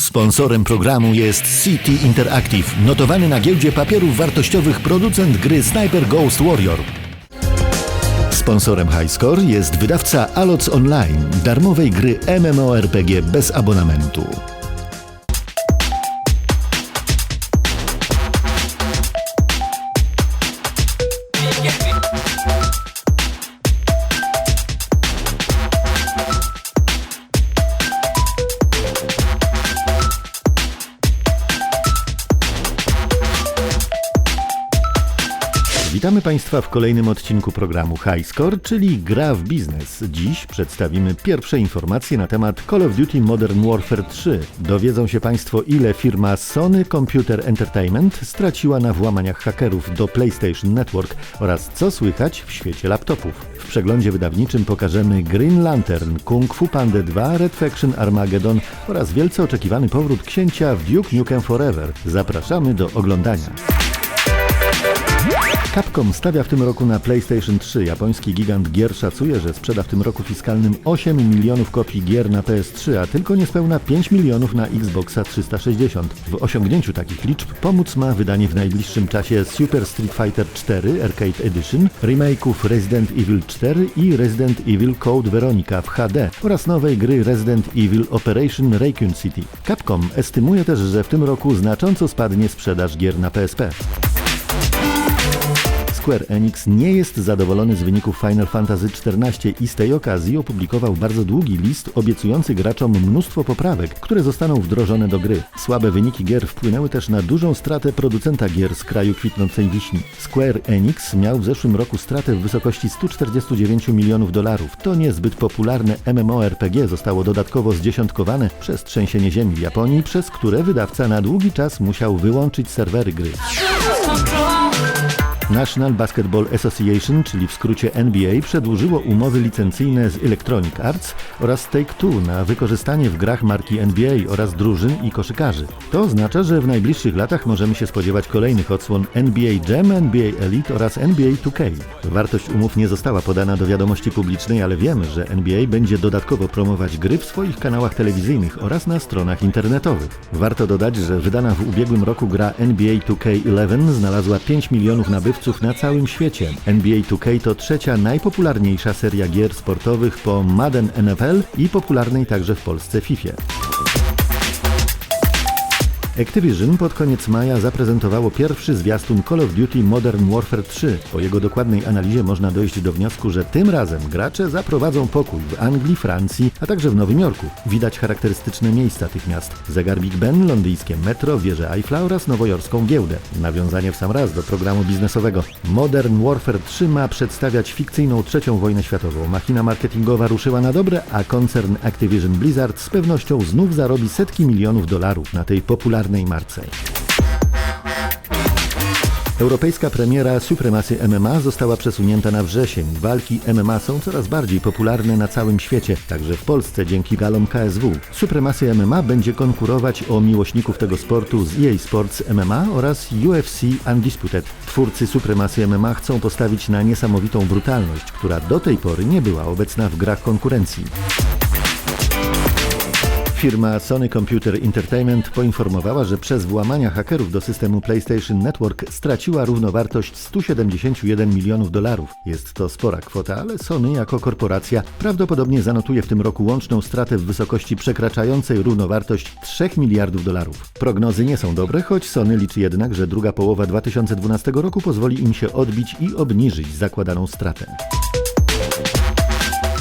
Sponsorem programu jest City Interactive, notowany na giełdzie papierów wartościowych producent gry Sniper Ghost Warrior. Sponsorem Highscore jest wydawca Aloc Online, darmowej gry MMORPG bez abonamentu. Witamy Państwa w kolejnym odcinku programu Highscore, czyli Gra w Biznes. Dziś przedstawimy pierwsze informacje na temat Call of Duty Modern Warfare 3. Dowiedzą się Państwo, ile firma Sony Computer Entertainment straciła na włamaniach hakerów do PlayStation Network oraz co słychać w świecie laptopów. W przeglądzie wydawniczym pokażemy Green Lantern, Kung Fu Panda 2, Red Faction Armageddon oraz wielce oczekiwany powrót księcia w Duke Nukem Forever. Zapraszamy do oglądania. Capcom stawia w tym roku na PlayStation 3. Japoński gigant gier szacuje, że sprzeda w tym roku fiskalnym 8 milionów kopii gier na PS3, a tylko niespełna 5 milionów na Xboxa 360. W osiągnięciu takich liczb pomóc ma wydanie w najbliższym czasie Super Street Fighter 4 Arcade Edition, remake'ów Resident Evil 4 i Resident Evil Code Veronica w HD oraz nowej gry Resident Evil Operation Raccoon City. Capcom estymuje też, że w tym roku znacząco spadnie sprzedaż gier na PSP. Square Enix nie jest zadowolony z wyników Final Fantasy XIV i z tej okazji opublikował bardzo długi list obiecujący graczom mnóstwo poprawek, które zostaną wdrożone do gry. Słabe wyniki gier wpłynęły też na dużą stratę producenta gier z kraju kwitnącej wiśni. Square Enix miał w zeszłym roku stratę w wysokości 149 milionów dolarów. To niezbyt popularne MMORPG zostało dodatkowo zdziesiątkowane przez trzęsienie ziemi w Japonii, przez które wydawca na długi czas musiał wyłączyć serwery gry. National Basketball Association, czyli w skrócie NBA, przedłużyło umowy licencyjne z Electronic Arts oraz Take-Two na wykorzystanie w grach marki NBA oraz drużyn i koszykarzy. To oznacza, że w najbliższych latach możemy się spodziewać kolejnych odsłon NBA Jam, NBA Elite oraz NBA 2K. Wartość umów nie została podana do wiadomości publicznej, ale wiemy, że NBA będzie dodatkowo promować gry w swoich kanałach telewizyjnych oraz na stronach internetowych. Warto dodać, że wydana w ubiegłym roku gra NBA 2K11 znalazła 5 milionów nabywców na całym świecie. NBA 2K to trzecia najpopularniejsza seria gier sportowych po Madden NFL i popularnej także w Polsce FIFA. Activision pod koniec maja zaprezentowało pierwszy zwiastun Call of Duty Modern Warfare 3. Po jego dokładnej analizie można dojść do wniosku, że tym razem gracze zaprowadzą pokój w Anglii, Francji, a także w Nowym Jorku. Widać charakterystyczne miejsca tych miast. Zegar Big Ben, londyńskie metro, wieżę Eiffla oraz nowojorską giełdę. Nawiązanie w sam raz do programu biznesowego. Modern Warfare 3 ma przedstawiać fikcyjną trzecią wojnę światową. Machina marketingowa ruszyła na dobre, a koncern Activision Blizzard z pewnością znów zarobi setki milionów dolarów na tej popularnej marce. Europejska premiera Supremacy MMA została przesunięta na wrzesień. Walki MMA są coraz bardziej popularne na całym świecie, także w Polsce dzięki galom KSW. Supremacy MMA będzie konkurować o miłośników tego sportu z EA Sports MMA oraz UFC Undisputed. Twórcy Supremacy MMA chcą postawić na niesamowitą brutalność, która do tej pory nie była obecna w grach konkurencji. Firma Sony Computer Entertainment poinformowała, że przez włamania hakerów do systemu PlayStation Network straciła równowartość 171 milionów dolarów. Jest to spora kwota, ale Sony jako korporacja prawdopodobnie zanotuje w tym roku łączną stratę w wysokości przekraczającej równowartość 3 miliardów dolarów. Prognozy nie są dobre, choć Sony liczy jednak, że druga połowa 2012 roku pozwoli im się odbić i obniżyć zakładaną stratę.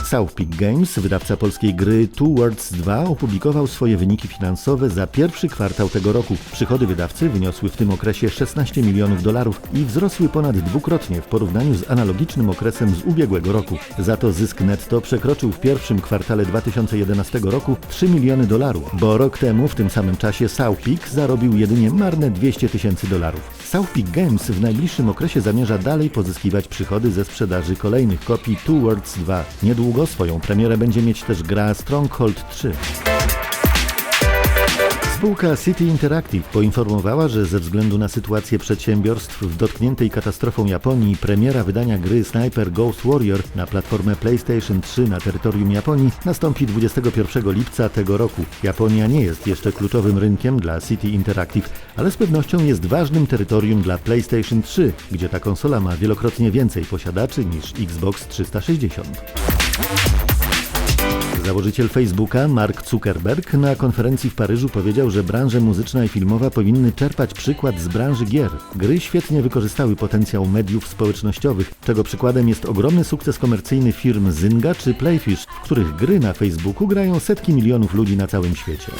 South Peak Games, wydawca polskiej gry Two Worlds 2, opublikował swoje wyniki finansowe za pierwszy kwartał tego roku. Przychody wydawcy wyniosły w tym okresie 16 milionów dolarów i wzrosły ponad dwukrotnie w porównaniu z analogicznym okresem z ubiegłego roku. Za to zysk netto przekroczył w pierwszym kwartale 2011 roku 3 miliony dolarów, bo rok temu w tym samym czasie South Peak zarobił jedynie marne 200 tysięcy dolarów. Peak Games w najbliższym okresie zamierza dalej pozyskiwać przychody ze sprzedaży kolejnych kopii Two Worlds 2. Niedługo swoją premierę będzie mieć też gra Stronghold 3. Spółka City Interactive poinformowała, że ze względu na sytuację przedsiębiorstw w dotkniętej katastrofą Japonii premiera wydania gry Sniper Ghost Warrior na platformę PlayStation 3 na terytorium Japonii nastąpi 21 lipca tego roku. Japonia nie jest jeszcze kluczowym rynkiem dla City Interactive, ale z pewnością jest ważnym terytorium dla PlayStation 3, gdzie ta konsola ma wielokrotnie więcej posiadaczy niż Xbox 360. Założyciel Facebooka Mark Zuckerberg na konferencji w Paryżu powiedział, że branże muzyczna i filmowa powinny czerpać przykład z branży gier. Gry świetnie wykorzystały potencjał mediów społecznościowych, czego przykładem jest ogromny sukces komercyjny firm Zynga czy Playfish, w których gry na Facebooku grają setki milionów ludzi na całym świecie.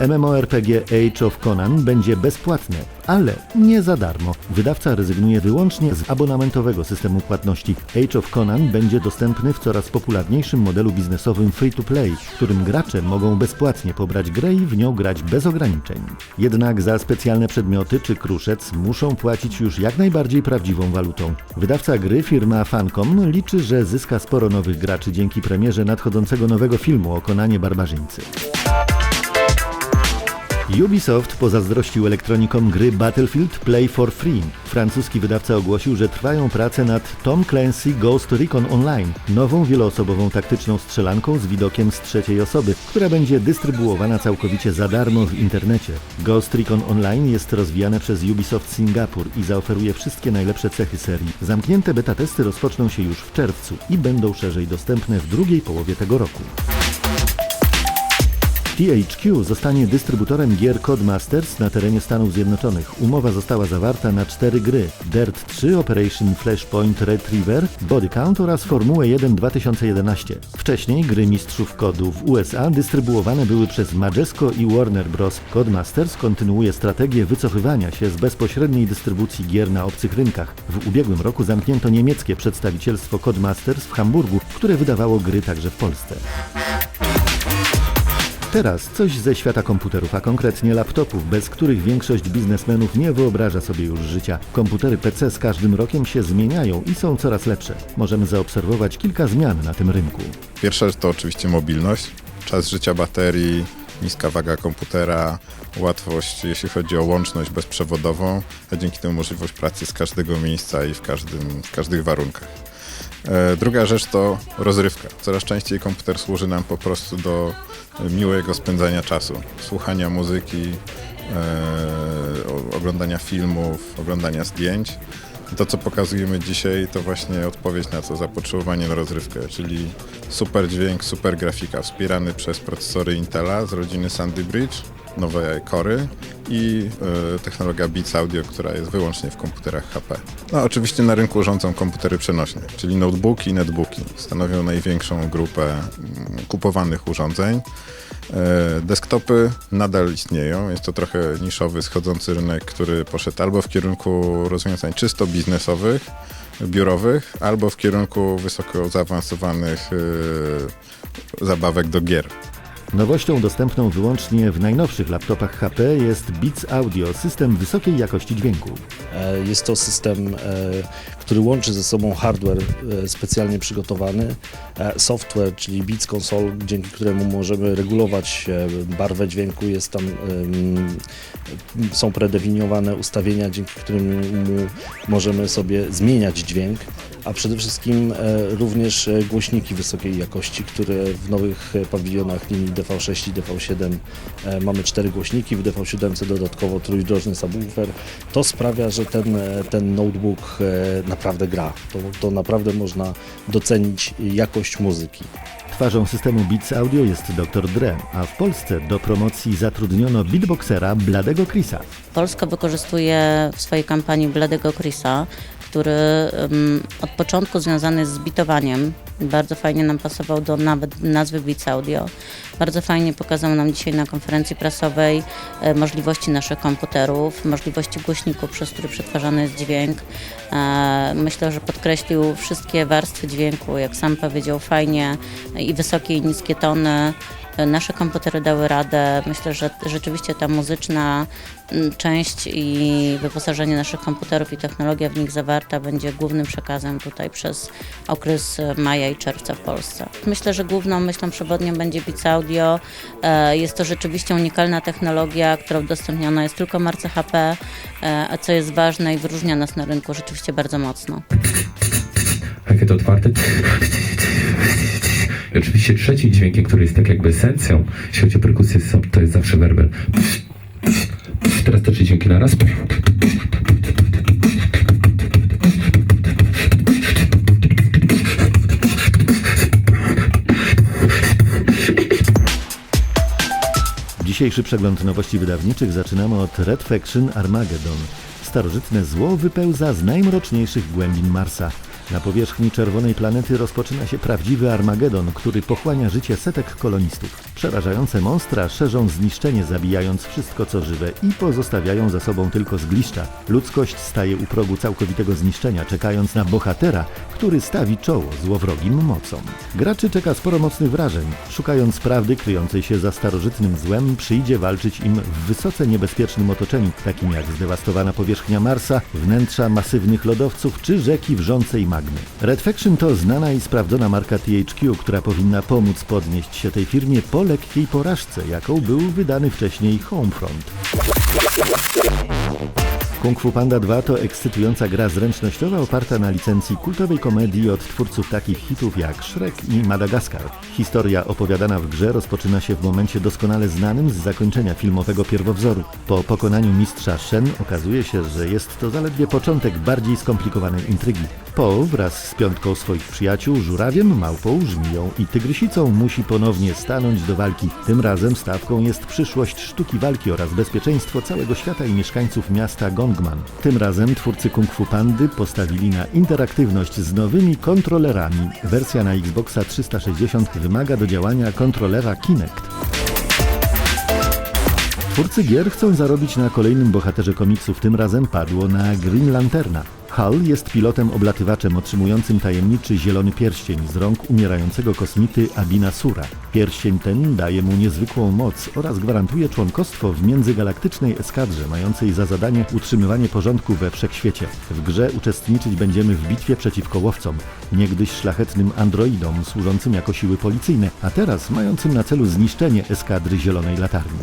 MMORPG Age of Conan będzie bezpłatne, ale nie za darmo. Wydawca rezygnuje wyłącznie z abonamentowego systemu płatności. Age of Conan będzie dostępny w coraz popularniejszym modelu biznesowym free-to-play, w którym gracze mogą bezpłatnie pobrać grę i w nią grać bez ograniczeń. Jednak za specjalne przedmioty czy kruszec muszą płacić już jak najbardziej prawdziwą walutą. Wydawca gry, firma Fancom, liczy, że zyska sporo nowych graczy dzięki premierze nadchodzącego nowego filmu o Konanie Barbarzyńcy. Ubisoft pozazdrościł elektronikom gry Battlefield Play for Free. Francuski wydawca ogłosił, że trwają prace nad Tom Clancy Ghost Recon Online, nową wieloosobową taktyczną strzelanką z widokiem z trzeciej osoby, która będzie dystrybuowana całkowicie za darmo w internecie. Ghost Recon Online jest rozwijane przez Ubisoft Singapur i zaoferuje wszystkie najlepsze cechy serii. Zamknięte beta testy rozpoczną się już w czerwcu i będą szerzej dostępne w drugiej połowie tego roku. THQ zostanie dystrybutorem gier Codemasters na terenie Stanów Zjednoczonych. Umowa została zawarta na cztery gry: Dirt 3, Operation Flashpoint Retriever, Body Count oraz Formułę 1 2011. Wcześniej gry mistrzów kodu w USA dystrybuowane były przez Majesco i Warner Bros. Codemasters kontynuuje strategię wycofywania się z bezpośredniej dystrybucji gier na obcych rynkach. W ubiegłym roku zamknięto niemieckie przedstawicielstwo Codemasters w Hamburgu, które wydawało gry także w Polsce. Teraz coś ze świata komputerów, a konkretnie laptopów, bez których większość biznesmenów nie wyobraża sobie już życia. Komputery PC z każdym rokiem się zmieniają i są coraz lepsze. Możemy zaobserwować kilka zmian na tym rynku. Pierwsza to oczywiście mobilność, czas życia baterii, niska waga komputera, łatwość jeśli chodzi o łączność bezprzewodową, a dzięki temu możliwość pracy z każdego miejsca i w, każdym, w każdych warunkach. E, druga rzecz to rozrywka. Coraz częściej komputer służy nam po prostu do miłego spędzania czasu, słuchania muzyki, e, oglądania filmów, oglądania zdjęć. To, co pokazujemy dzisiaj, to właśnie odpowiedź na to zapotrzebowanie na rozrywkę, czyli super dźwięk, super grafika, wspierany przez procesory Intela z rodziny Sandy Bridge, nowe kory i y, technologia Beats Audio, która jest wyłącznie w komputerach HP. No oczywiście na rynku rządzą komputery przenośne, czyli notebooki i netbooki. Stanowią największą grupę y, kupowanych urządzeń. E, desktopy nadal istnieją. Jest to trochę niszowy, schodzący rynek, który poszedł albo w kierunku rozwiązań czysto biznesowych, biurowych, albo w kierunku wysoko zaawansowanych yy, zabawek do gier. Nowością dostępną wyłącznie w najnowszych laptopach HP jest Beats Audio, system wysokiej jakości dźwięku. E, jest to system, e, który łączy ze sobą hardware e, specjalnie przygotowany, software, czyli Beats Console, dzięki któremu możemy regulować barwę dźwięku. Jest tam, są predefiniowane ustawienia, dzięki którym możemy sobie zmieniać dźwięk a przede wszystkim również głośniki wysokiej jakości, które w nowych pawilionach linii DV6 i DV7 mamy cztery głośniki, w DV7 dodatkowo trójdrożny subwoofer. To sprawia, że ten, ten notebook e, naprawdę gra. To, to naprawdę można docenić jakość muzyki. Twarzą systemu Beats Audio jest Dr. Dre, a w Polsce do promocji zatrudniono beatboxera Bladego Chrisa. Polska wykorzystuje w swojej kampanii Bladego Chrisa, który od początku związany jest z bitowaniem. Bardzo fajnie nam pasował do nawet nazwy Beats Audio. Bardzo fajnie pokazał nam dzisiaj na konferencji prasowej e, możliwości naszych komputerów, możliwości głośników, przez które przetwarzany jest dźwięk. E, myślę, że podkreślił wszystkie warstwy dźwięku, jak sam powiedział, fajnie i wysokie i niskie tony. Nasze komputery dały radę. Myślę, że rzeczywiście ta muzyczna mm, część i wyposażenie naszych komputerów i technologia w nich zawarta będzie głównym przekazem tutaj przez okres maja i czerwca w Polsce. Myślę, że główną myślą przewodnią będzie Beats Audio. E, Jest to rzeczywiście unikalna technologia, która udostępniona jest tylko marce HP, e, a co jest ważne i wyróżnia nas na rynku rzeczywiście bardzo mocno. Pakiet otwarty. I oczywiście trzecim dźwiękiem, który jest tak jakby esencją, jeśli chodzi o perkusję, to jest zawsze werbel. Teraz te trzy dźwięki na raz. Dzisiejszy przegląd nowości wydawniczych zaczynamy od Red Faction Armageddon. Starożytne zło wypełza z najmroczniejszych głębin Marsa. Na powierzchni czerwonej planety rozpoczyna się prawdziwy Armagedon, który pochłania życie setek kolonistów. Przerażające monstra szerzą zniszczenie, zabijając wszystko co żywe i pozostawiają za sobą tylko zgliszcza. Ludzkość staje u progu całkowitego zniszczenia, czekając na bohatera, który stawi czoło złowrogim mocom. Graczy czeka sporo mocnych wrażeń. Szukając prawdy kryjącej się za starożytnym złem, przyjdzie walczyć im w wysoce niebezpiecznym otoczeniu, takim jak zdewastowana powierzchnia Marsa, wnętrza masywnych lodowców czy rzeki wrzącej Red Faction to znana i sprawdzona marka THQ, która powinna pomóc podnieść się tej firmie po lekkiej porażce, jaką był wydany wcześniej Homefront. Kung Fu Panda 2 to ekscytująca gra zręcznościowa oparta na licencji kultowej komedii od twórców takich hitów jak Shrek i Madagaskar. Historia opowiadana w grze rozpoczyna się w momencie doskonale znanym z zakończenia filmowego pierwowzoru. Po pokonaniu mistrza Shen okazuje się, że jest to zaledwie początek bardziej skomplikowanej intrygi. Po wraz z piątką swoich przyjaciół, żurawiem, małpą, żmiją i tygrysicą musi ponownie stanąć do walki. Tym razem stawką jest przyszłość sztuki walki oraz bezpieczeństwo całego świata i mieszkańców miasta Tym razem twórcy Kung Fu Pandy postawili na interaktywność z nowymi kontrolerami. Wersja na Xboxa 360 wymaga do działania kontrolera Kinect. Twórcy gier chcą zarobić na kolejnym bohaterze komiksów, tym razem padło na Green Lanterna. Hal jest pilotem oblatywaczem otrzymującym tajemniczy zielony pierścień z rąk umierającego kosmity Abina Sura. Pierścień ten daje mu niezwykłą moc oraz gwarantuje członkostwo w międzygalaktycznej eskadrze mającej za zadanie utrzymywanie porządku we wszechświecie. W grze uczestniczyć będziemy w bitwie przeciwko łowcom, niegdyś szlachetnym androidom służącym jako siły policyjne, a teraz mającym na celu zniszczenie eskadry Zielonej Latarni.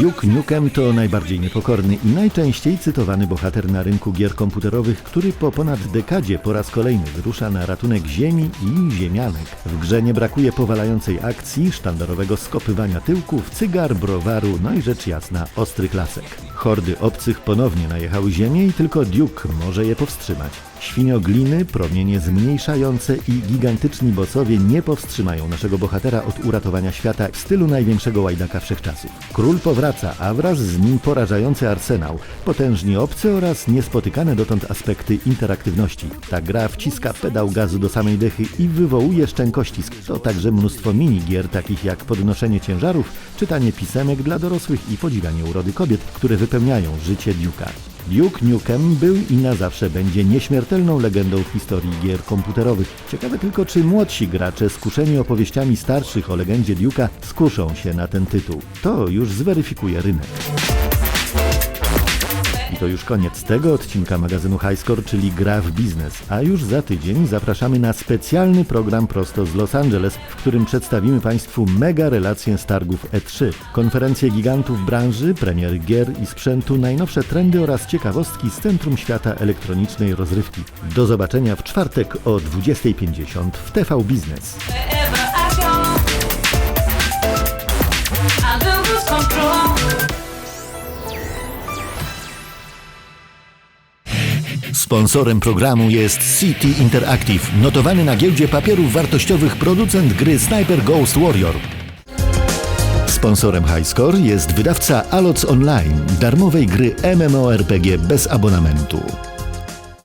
Duke Nukem to najbardziej niepokorny i najczęściej cytowany bohater na rynku gier komputerowych, który po ponad dekadzie po raz kolejny wyrusza na ratunek ziemi i ziemianek. W grze nie brakuje powalającej akcji, sztandarowego skopywania tyłków, cygar, browaru, no i rzecz jasna, ostry klasek. Hordy obcych ponownie najechały ziemię i tylko Duke może je powstrzymać. Świniogliny, promienie zmniejszające i gigantyczni bossowie nie powstrzymają naszego bohatera od uratowania świata w stylu największego łajdaka wszechczasów. Król powraca, a wraz z nim porażający arsenał, potężni obcy oraz niespotykane dotąd aspekty interaktywności. Ta gra wciska pedał gazu do samej dechy i wywołuje szczękościsk. To także mnóstwo minigier, takich jak podnoszenie ciężarów, czytanie pisemek dla dorosłych i podziwianie urody kobiet, które wypełniają życie Duke'a. Duke Nukem był i na zawsze będzie nieśmiertelną legendą w historii gier komputerowych. Ciekawe tylko, czy młodsi gracze skuszeni opowieściami starszych o legendzie Duke'a skuszą się na ten tytuł. To już zweryfikuje rynek. To już koniec tego odcinka magazynu Highscore, czyli Gra w Biznes. A już za tydzień zapraszamy na specjalny program prosto z Los Angeles, w którym przedstawimy Państwu mega relację z targów E3, konferencje gigantów branży, premier gier i sprzętu, najnowsze trendy oraz ciekawostki z Centrum Świata Elektronicznej Rozrywki. Do zobaczenia w czwartek o 20.50 w TV Biznes. Control. Sponsorem programu jest City Interactive, notowany na giełdzie papierów wartościowych producent gry Sniper Ghost Warrior. Sponsorem Highscore jest wydawca Aloc Online, darmowej gry MMORPG bez abonamentu.